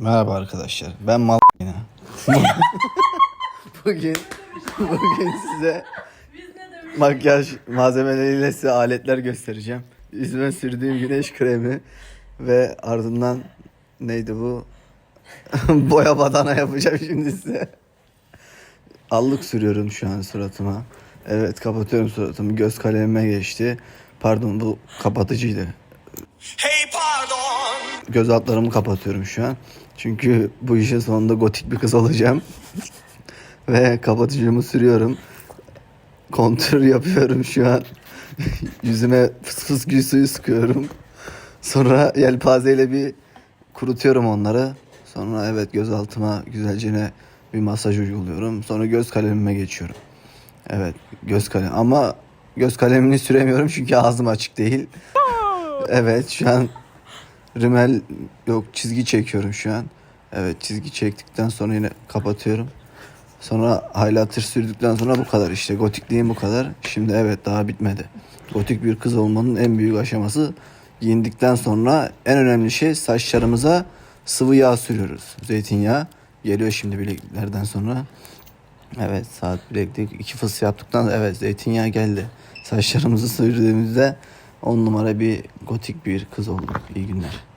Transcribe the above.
Merhaba arkadaşlar. Ben mal yine. bugün bugün size makyaj malzemeleriyle size aletler göstereceğim. Yüzüme sürdüğüm güneş kremi ve ardından neydi bu? Boya badana yapacağım şimdi size. Allık sürüyorum şu an suratıma. Evet kapatıyorum suratımı. Göz kalemime geçti. Pardon bu kapatıcıydı. Hey. Göz altlarımı kapatıyorum şu an. Çünkü bu işin sonunda gotik bir kız olacağım. Ve kapatıcımı sürüyorum. Kontür yapıyorum şu an. Yüzüme fıs fıs gül suyu sıkıyorum. Sonra yelpazeyle bir kurutuyorum onları. Sonra evet göz altıma güzelce bir masaj uyguluyorum. Sonra göz kalemime geçiyorum. Evet göz kalem ama göz kalemini süremiyorum çünkü ağzım açık değil. Evet şu an Rimel yok çizgi çekiyorum şu an. Evet çizgi çektikten sonra yine kapatıyorum. Sonra highlighter sürdükten sonra bu kadar işte. Gotikliğim bu kadar. Şimdi evet daha bitmedi. Gotik bir kız olmanın en büyük aşaması giyindikten sonra en önemli şey saçlarımıza sıvı yağ sürüyoruz. Zeytinyağı geliyor şimdi bilekliklerden sonra. Evet saat bileklik iki fıs yaptıktan sonra evet zeytinyağı geldi. Saçlarımızı sürdüğümüzde on numara bir gotik bir kız olduk. İyi günler.